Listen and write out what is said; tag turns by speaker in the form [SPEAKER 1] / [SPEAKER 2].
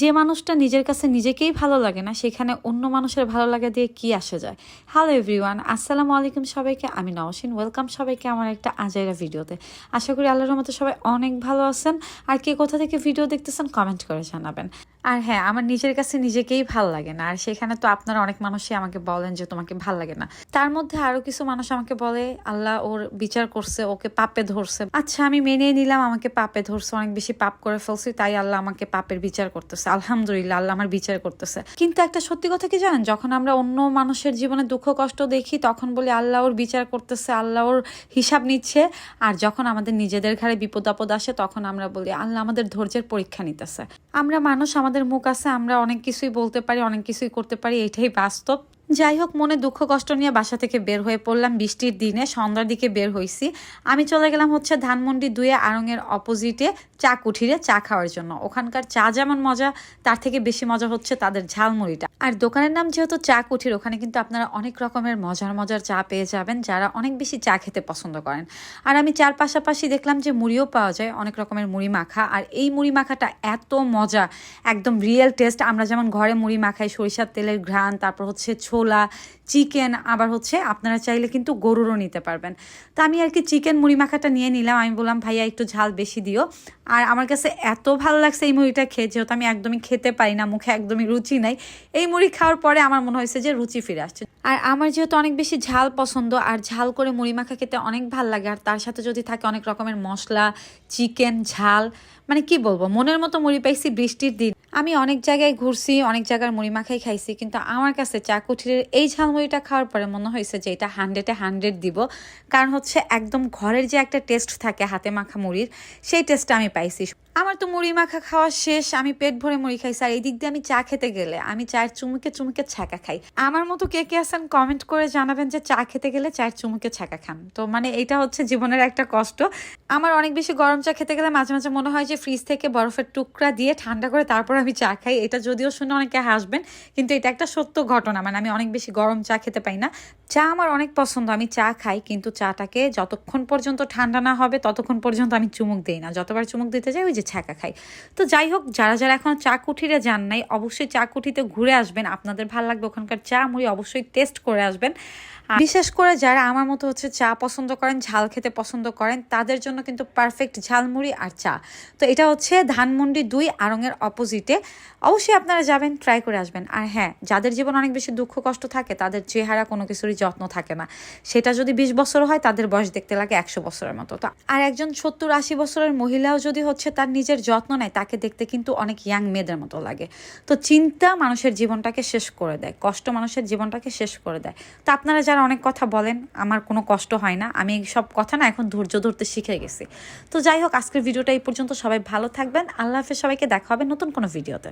[SPEAKER 1] যে মানুষটা নিজের কাছে নিজেকেই ভালো লাগে না, সেখানে অন্য মানুষের ভালো লাগা দিয়ে কি আসা যায়? হ্যালো এভরিওয়ান আসসালামু আলাইকুম সবাইকে, আমি নওশিন ওয়েলকাম সবাইকে আমার একটা আজাইরা ভিডিওতে। আশা করি আল্লাহর মতো সবাই অনেক ভালো আছেন। আর কে কোথা থেকে ভিডিও দেখতেছেন কমেন্ট করে জানাবেন। আর হ্যাঁ আমার নিজের কাছে নিজেকেই ভালো লাগে না। আর সেখানে তো আপনারা অনেক মানুষই আমাকে বলেন যে তোমাকে ভালো লাগে না। তার মধ্যে আরও কিছু মানুষ আমাকে বলে, আল্লাহ ওর বিচার করছে, ওকে পাপে ধরছে। আচ্ছা আমি মেনে নিলাম, আমাকে পাপে ধরছে, অনেক বেশি পাপ করে ফেলছি, তাই আল্লাহ আমাকে পাপের বিচার করতেছে। আলহামদুলিল্লাহ, আল্লাহ আমার বিচার করতেছে। কিন্তু একটা সত্যি কথা কি জানেন? যখন আমরা অন্য মানুষের জীবনে দুঃখ, কষ্ট দেখি, তখন বলি, আল্লাহ ওর বিচার করতেছে, আল্লাহ ওর হিসাব নিচ্ছে। আর যখন আমাদের নিজেদের ঘরে বিপদ আপদ আসে, তখন আমরা বলি, আল্লাহ আমাদের ধৈর্যের পরীক্ষা নিতেছে। আমরা মানুষ আমাদের মুখ আছে আমরা অনেক কিছুই বলতে পারি অনেক কিছুই করতে পারি এটাই বাস্তব। যাই হোক, মনে দুঃখ কষ্ট নিয়ে বাসা থেকে বের হয়ে পড়লাম। বৃষ্টির দিনে সন্ধ্যার দিকে বের হইছি। আমি চলে গেলাম হচ্ছে ধানমন্ডি দুয়ে আড়ংয়ের অপোজিটে চা কুঠিরে চা খাওয়ার জন্য। ওখানকার চা যেমন মজা, তার থেকে বেশি মজা হচ্ছে তাদের ঝালমুড়িটা। আর দোকানের নাম যেহেতু চা কুঠির, ওখানে কিন্তু আপনারা অনেক রকমের মজার মজার চা পেয়ে যাবেন, যারা অনেক বেশি চা খেতে পছন্দ করেন। আর আমি চার পাশাপাশি দেখলাম যে মুড়িও পাওয়া যায়, অনেক রকমের মুড়ি মাখা। আর এই মুড়ি মাখাটা এত মজা, একদম রিয়েল টেস্ট আমরা যেমন ঘরে মুড়ি মাখাই, সরিষার তেলের ঘ্রাণ, তারপর হচ্ছে ছোলা চিকেন আবার হচ্ছে আপনারা চাইলে কিন্তু গরুরও নিতে পারবেন। তো আমি আর কি চিকেন মুড়ি মাখাটা নিয়ে নিলাম। আমি বললাম, ভাইয়া, একটু ঝাল বেশি দিও। আর আমার কাছে এত ভালো লাগছে এই মুড়িটা খেয়ে, যেহেতু আমি একদমই খেতে পারি না, মুখে একদমই রুচি নাই। এই মুড়ি খাওয়ার পরে আমার মনে হয়েছে যে রুচি ফিরে আসছে। আর আমার যেহেতু অনেক বেশি ঝাল পছন্দ, আর ঝাল করে মুড়ি মাখা খেতে অনেক ভালো লাগে, আর তার সাথে যদি থাকে অনেক রকমের মশলা চিকেন ঝাল মানে কি বলব, মনের মতো মুড়ি পাইছি বৃষ্টির দিন। আমি অনেক জায়গায় ঘুরছি, অনেক জায়গার মুড়ি মাখাই খাইছি, কিন্তু আমার কাছে চাকুঠিরের এই ঝালমুড়িটা খাওয়ার পরে মনে হয়েছে যে এটা হান্ড্রেডে হান্ড্রেড দিব। কারণ হচ্ছে একদম ঘরের যে একটা টেস্ট থাকে হাতে মাখা মুড়ির, সেই টেস্টটা আমি পাইছি। আমার তো মুড়ি মাখা খাওয়া শেষ, আমি পেট ভরে মুড়ি খাই। স্যার, এই দিক দিয়ে আমি চা খেতে গেলে আমি চায়ের চুমুকে চুমুকে ছাকা খাই। আমার মতো কে কে আছেন কমেন্ট করে জানাবেন যে চা খেতে গেলে চায়ের চুমুকে ছাকা খান। তো মানে এটা হচ্ছে জীবনের একটা কষ্ট। আমার অনেক বেশি গরম চা খেতে গেলে মাঝে মাঝে মনে হয় যে ফ্রিজ থেকে বরফের টুকরা দিয়ে ঠান্ডা করে তারপর আমি চা খাই। এটা যদিও শুনে অনেকে হাসবেন, কিন্তু এটা একটা সত্য ঘটনা। মানে আমি অনেক বেশি গরম চা খেতে পাই না। চা আমার অনেক পছন্দ, আমি চা খাই, কিন্তু চাটাকে যতক্ষণ পর্যন্ত ঠান্ডা না হবে, ততক্ষণ পর্যন্ত আমি চুমুক দিই না। যতবার চুমুক দিতে যাই, ওই যে ছ্যাঁকা খাই। তো যাই হোক, যারা যারা এখন চা কুঠিরে যান নাই, অবশ্যই চা কুঠিতে ঘুরে আসবেন। আপনাদের ভালো লাগবে ওখানকার চা, মুড়ি অবশ্যই টেস্ট করে আসবেন। বিশেষ করে যারা আমার মতো হচ্ছে চা পছন্দ করেন, ঝাল খেতে পছন্দ করেন, তাদের জন্য কিন্তু পারফেক্ট ঝালমুড়ি আর চা। তো এটা হচ্ছে ধানমন্ডি দুই, আড়ংয়ের অপোজিটে অবশ্যই আপনারা যাবেন ট্রাই করে আসবেন। আর হ্যাঁ যাদের জীবন অনেক বেশি দুঃখ, কষ্ট থাকে, তাদের চেহারা কোনো কিছুরই যত্ন থাকে না। সেটা যদি বিশ বছর হয়, তাদের বয়স দেখতে লাগে একশো বছরের মতো। তো আর একজন সত্তর আশি বছরের মহিলাও যদি হচ্ছে তার নিজের যত্ন নেয়, তাকে দেখতে কিন্তু অনেক ইয়াং মেয়েদের মতো লাগে। তো চিন্তা মানুষের জীবনটাকে শেষ করে দেয়, কষ্ট মানুষের জীবনটাকে শেষ করে দেয়। তো আপনারা যারা অনেক কথা বলেন, আমার কোনো কষ্ট হয় না। আমি সব কথা না এখন ধৈর্য ধরতে শিখে গেছি। তো যাই হোক, আজকের ভিডিওটা এই পর্যন্ত। সবাই ভালো থাকবেন। আল্লাহ হাফেজ। সবাইকে দেখা হবে নতুন কোনো ভিডিওতে।